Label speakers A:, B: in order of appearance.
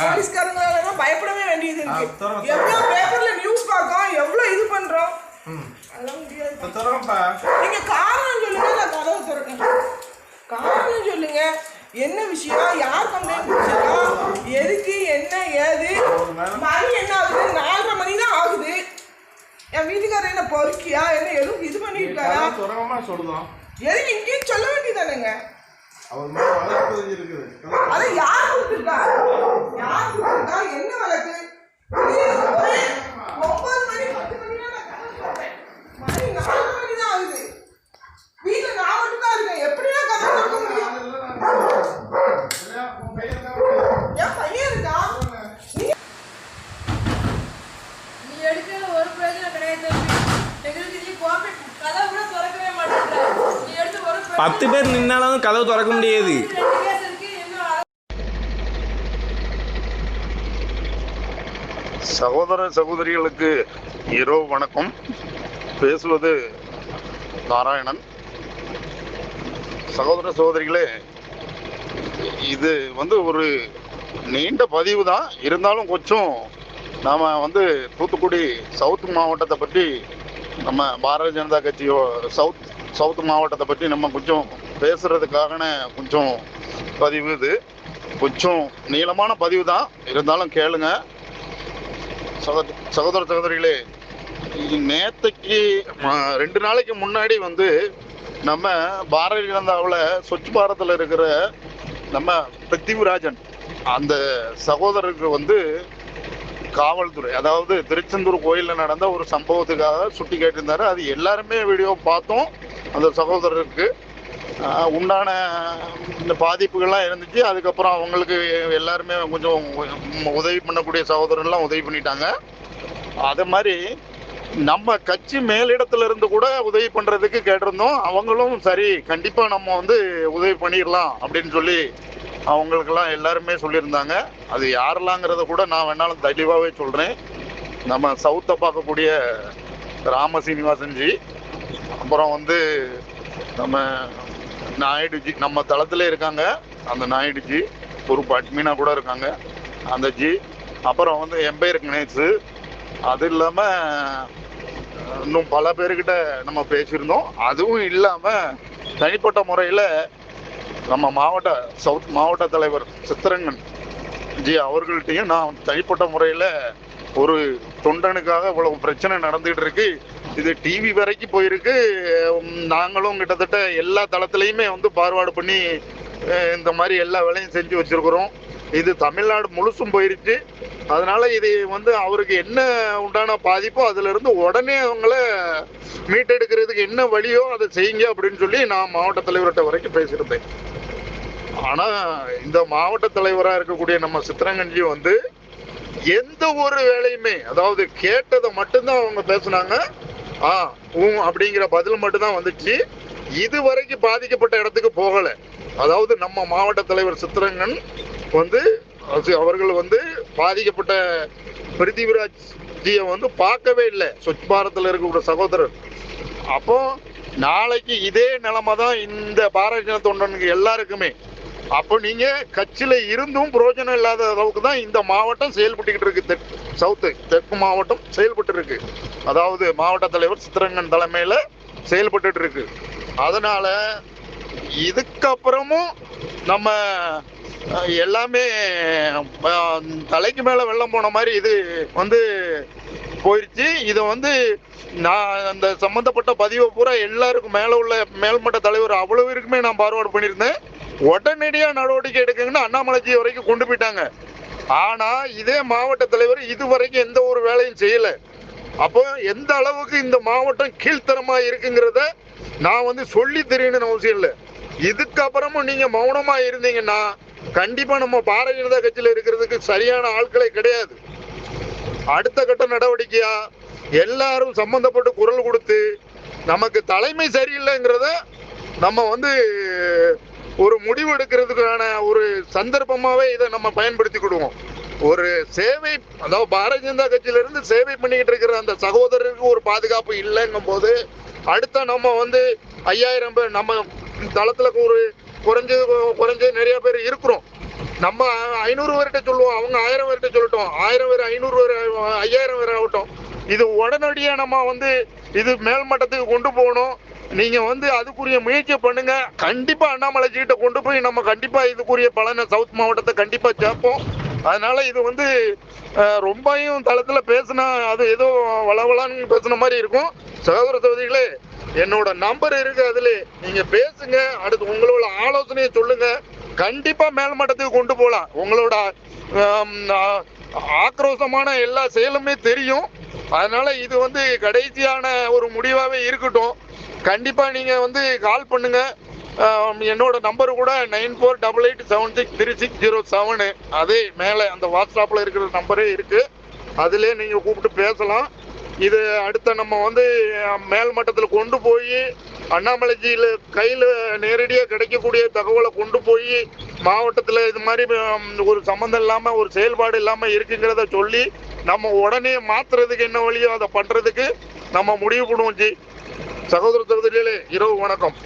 A: போலீஸ்காரங்க எல்லாம் பயப்படவே வேண்டியது இருக்கு. எவ்வளவு பேப்பர்ல நியூஸ் பார்க்கோம் எவ்வளவு இது பண்றோம்? அதெல்லாம் முடியாது. நீங்க காரணம் சொல்லுங்க நான் கதவை திறக்கேன் காரணம் சொல்லுங்க. என்ன விஷயம் யார் கம்ப்ளைண்ட் கொடுத்துருக்கா எதுக்கு என்ன ஏது? மணி என்ன ஆகுது? நாலரை மணி தான் ஆகுது. என் வீட்டுக்காரர் என்ன பொறுக்கியா? என்ன எதுவும் இது பண்ணிருக்காரா? எதுக்கு இங்கேயும் சொல்ல வேண்டியதானுங்க?
B: அவர் மேல வழக்கு இருக்குது கதவு
A: யார் கொடுத்திருக்கா? யார் கொடுத்திருக்கா? என்ன வழக்கு இது ஒரே ஒன்பது மணி பத்து மணி நான் கதவு திறப்பேன். மணி நாலு மணி தான் ஆகுது வீட்டுல நான் மட்டும் தான் இருக்கேன் எப்படியா கதவு திறக்க முடியும்
B: இல்லையா? உன் பையன் தான் இருக்கு.
A: என் பையன் இருக்கா நீ
C: நீ எடுக்கிறது ஒரு பிரயோஜனம் கிடையாது தம்பி. எங்களுக்கு நீ கோபி கதவு கூட திறக்கவே மாட்டேங்கிற நீ எடுத்து ஒரு பிரயோஜனம்
D: பத்து பேர் நின்னாலும் கதவு திறக்க முடியாது.
E: சகோதர சகோதரிகளுக்கு இரவு வணக்கம். பேசுவது நாராயணன். சகோதர சகோதரிகளே இது வந்து ஒரு நீண்ட பதிவு தான். இருந்தாலும் கொஞ்சம் நாம் வந்து தூத்துக்குடி சவுத் மாவட்டத்தை பற்றி நம்ம பாரதிய ஜனதா கட்சியோ சவுத் சவுத் மாவட்டத்தை பற்றி நம்ம கொஞ்சம் பேசுறதுக்கான கொஞ்சம் பதிவு இது. கொஞ்சம் நீளமான பதிவு தான். இருந்தாலும் கேளுங்க. சகோதர சகோதர சகோதரிகளே இ- நேத்தைக்கு ரெண்டு நாளைக்கு முன்னாடி வந்து நம்ம பாரதிய ஜனதாவில் ஸ்வச் பாரத்தில் இருக்கிற நம்ம பிருத்திவிராஜன் அந்த சகோதரருக்கு வந்து காவல்துறை அதாவது திருச்செந்தூர் கோயிலில் நடந்த ஒரு சம்பவத்துக்காக சுட்டி கேட்டிருந்தாரு. அது எல்லாருமே வீடியோ பார்த்தோம். அந்த சகோதரருக்கு உண்டான இந்த பாதிப்புகள்லாம் இருந்துச்சு. அதுக்கப்புறம் அவங்களுக்கு எல்லாருமே கொஞ்சம் உதவி பண்ணக்கூடிய சகோதரர்லாம் உதவி பண்ணிட்டாங்க. அது மாதிரி நம்ம கட்சி மேலிடத்துல இருந்து கூட உதவி பண்றதுக்கு கேட்டிருந்தோம். அவங்களும் சரி கண்டிப்பா நம்ம வந்து உதவி பண்ணிடலாம் அப்படின்னு சொல்லி அவங்களுக்கெல்லாம் எல்லாருமே சொல்லியிருந்தாங்க. அது யாரெல்லாங்கிறத கூட நான் வேணாலும் தெளிவாகவே சொல்றேன். நம்ம சவுத்தை பார்க்கக்கூடிய ராம சீனிவாசன்ஜி அப்புறம் வந்து நம்ம நாயுடுஜி நம்ம தளத்துல இருக்காங்க. அந்த நாயுடுஜி பொறுப்பு அட்மினா கூட இருக்காங்க. அந்த ஜி அப்புறம் வந்து எம்பையர் கணேசு அது இல்லாம இன்னும் பல பேர்கிட்ட நம்ம பேசியிருந்தோம். அதுவும் இல்லாம தனிப்பட்ட முறையில நம்ம மாவட்ட சவுத் மாவட்ட தலைவர் சித்திரங்கன் ஜி அவர்கள்ட்டையும் நான் தனிப்பட்ட முறையில் ஒரு தொண்டனுக்காக இவ்வளவு பிரச்சனை நடந்துகிட்டு இருக்கு. இது டிவி வரைக்கும் போயிருக்கு. நாங்களும் கிட்டத்தட்ட எல்லா தளத்துலையுமே வந்து பார்வாடு பண்ணி இந்த மாதிரி எல்லா வேலையும் செஞ்சு வச்சிருக்கிறோம். இது தமிழ்நாடு முழுசும் போயிருச்சு. அதனால இது வந்து அவருக்கு என்ன உண்டான பாதிப்போ அதுல இருந்து உடனே அவங்கள மீட்டெடுக்கிறதுக்கு என்ன வழியோ அதை செய்யுங்க அப்படின்னு சொல்லி நான் மாவட்ட தலைவர்கிட்ட வரைக்கும் பேசியிருந்தேன். ஆனா இந்த மாவட்ட தலைவராக இருக்கக்கூடிய நம்ம சித்திரங்கஞ்சி வந்து எந்த ஒரு வேலையுமே அதாவது கேட்டதை மட்டும்தான் அவங்க பேசுனாங்க. ஆ ஊ அப்படிங்கிற பதில் மட்டும்தான் வந்துச்சு. இது வரைக்கும் பாதிக்கப்பட்ட இடத்துக்கு போகல. அதாவது நம்ம மாவட்ட தலைவர் சித்திரங்கன் வந்து அது அவர்கள் வந்து பாதிக்கப்பட்ட பிருத்திவிராஜ் ஜியை வந்து பார்க்கவே இல்லை. ஸ்வச் பாரத்தில் இருக்கக்கூடிய சகோதரர். அப்போ நாளைக்கு இதே நிலைமை தான் இந்த பாரதிய ஜனதா தொண்டனுக்கு எல்லாருக்குமே. அப்போ நீங்க கட்சியில இருந்தும் பிரயோஜனம் இல்லாத அளவுக்கு தான் இந்த மாவட்டம் செயல்பட்டுக்கிட்டு இருக்கு. தெற்கு சவுத்து தெற்கு மாவட்டம் செயல்பட்டு இருக்கு அதாவது மாவட்ட தலைவர் சித்திரங்கன் தலைமையில் செயல்பட்டு இருக்கு. அதனால இதுக்கப்புறமும் நம்ம எல்லாமே தலைக்கு மேல வெள்ளம் போன மாதிரி இது வந்து போயிடுச்சு இதை வந்து நான் அந்த சம்மந்தப்பட்ட பதிவை பூரா எல்லாருக்கும் மேலே உள்ள மேல்மட்ட தலைவர் அவ்வளவு இருக்குமே நான் பார்வாடு பண்ணியிருந்தேன். உடனடியாக நடவடிக்கை எடுக்குங்கன்னு அண்ணாமலைஜி வரைக்கும் கொண்டு போயிட்டாங்க. ஆனால் இதே மாவட்ட தலைவர் இது வரைக்கும் எந்த ஒரு வேலையும் செய்யலை. அப்போ எந்த அளவுக்கு இந்த மாவட்டம் கீழ்த்தரமா இருக்குங்கிறத நான் வந்து சொல்லி தெரியணும்னு அவசியம் இல்லை. இதுக்கப்புறமும் நீங்க மௌனமா இருந்தீங்கன்னா கண்டிப்பா நம்ம பாரதிய ஜனதா கட்சியில இருக்கிறதுக்கு சரியான ஆட்களே கிடையாது. அடுத்த கட்ட நடவடிக்கையா எல்லாரும் சம்பந்தப்பட்டு குரல் கொடுத்து நமக்கு தலைமை சரியில்லைங்கிறத நம்ம வந்து ஒரு முடிவு எடுக்கிறதுக்கான ஒரு சந்தர்ப்பமாவே இதை நம்ம பயன்படுத்திக்கிடுவோம் ஒரு சேவை அதாவது பாரதிய ஜனதா கட்சியிலிருந்து சேவை பண்ணிக்கிட்டு இருக்கிற அந்த சகோதரருக்கு ஒரு பாதுகாப்பு இல்லைங்கும் போது அடுத்த நம்ம வந்து ஐயாயிரம் பேர் நம்ம தளத்துல ஒரு குறைஞ்சது குறைஞ்சது நிறைய பேர் இருக்கிறோம். நம்ம ஐநூறு பேர்கிட்ட சொல்லுவோம் அவங்க ஆயிரம் பேர்கிட்ட சொல்லட்டும். ஆயிரம் பேர் ஐநூறு பேர் ஐயாயிரம் பேர் ஆகட்டும். இது உடனடியாக நம்ம வந்து இது மேல் மட்டத்துக்கு கொண்டு போகணும். நீங்க வந்து அதுக்குரிய முயற்சி பண்ணுங்க. கண்டிப்பா அண்ணாமலை கிட்ட கொண்டு போய் நம்ம கண்டிப்பா இதுக்குரிய பலனை சவுத் மாவட்டத்தை கண்டிப்பா சேர்ப்போம். அதனால இது வந்து ரொம்பையும் தளத்துல பேசினா அது ஏதோ வளவலான்னு பேசுன மாதிரி இருக்கும். சகோதர சகோதரிகளே என்னோட நம்பர் இருக்கு அதுல. நீங்க பேசுங்க அடுத்து உங்களோட ஆலோசனையை சொல்லுங்க. கண்டிப்பா மேல் மட்டத்துக்கு கொண்டு போகலாம் உங்களோட ஆக்ரோஷமான எல்லா செயலுமே தெரியும். அதனால இது வந்து கடைசியான ஒரு முடிவாவே இருக்கட்டும். கண்டிப்பா நீங்க வந்து கால் பண்ணுங்க. என்னோட நம்பர் கூட nine four double eight seven six three six zero seven அதே மேலே அந்த வாட்ஸ்அப்பில் இருக்கிற நம்பரே இருக்கு. அதிலே நீங்கள் கூப்பிட்டு பேசலாம். இது அடுத்த நம்ம வந்து மேல் மட்டத்தில் கொண்டு போய் அண்ணாமலைஜியில் கையில் நேரடியாக கிடைக்கக்கூடிய தகவலை கொண்டு போய் மாவட்டத்தில் இது மாதிரி ஒரு சம்மந்தம் இல்லாமல் ஒரு செயல்பாடு இல்லாமல் இருக்குங்கிறத சொல்லி நம்ம உடனே மாற்றுறதுக்கு என்ன வழியோ அதை பண்ணுறதுக்கு நம்ம முடிவு பண்ணுவோம் ஜி. சகோதர சகோதரிகளே இரவு வணக்கம்.